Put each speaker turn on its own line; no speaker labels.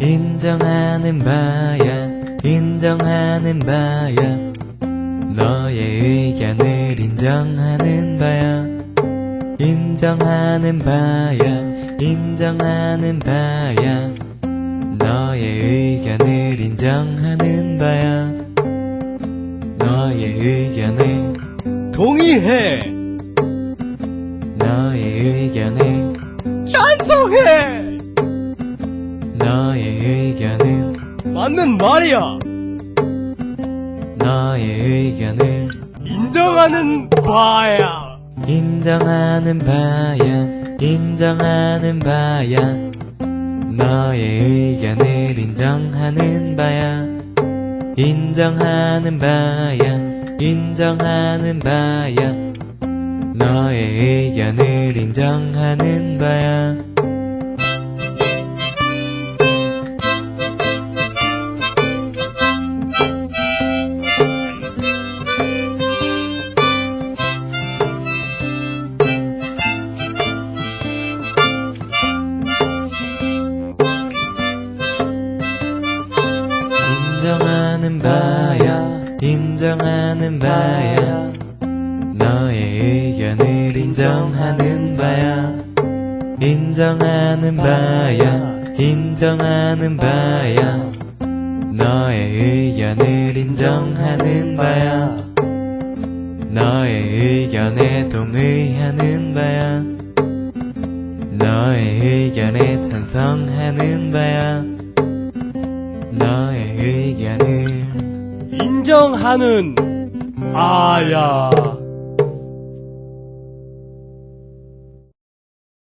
인정하는 바야 인정하는 바야 너의 의견을 인정하는 바야 인정하는 바야 인정하는 바야 너의 의견을 인정하는 바야 너의 의견을
동의해.
너의 의견을
찬성해.
너의 의견은
맞는 말이야.
너의 의견을
인정하는 바야.
인정하는 바야. 인정하는 바야. 너의 의견을 인정하는 바야. 인정하는 바야. 인정하는 바야. 너의 의견을 인정하는 바야 인정하는 바야 인정하는 바야. 너의 의견을 인정하는 바야. 인정하는 바야 인정하는 바야. 너의 의견을 인정하는 바야. 너의 의견에 동의하는 바야. 너의 의견에 찬성하는 바야. 너의
인정하는 바야.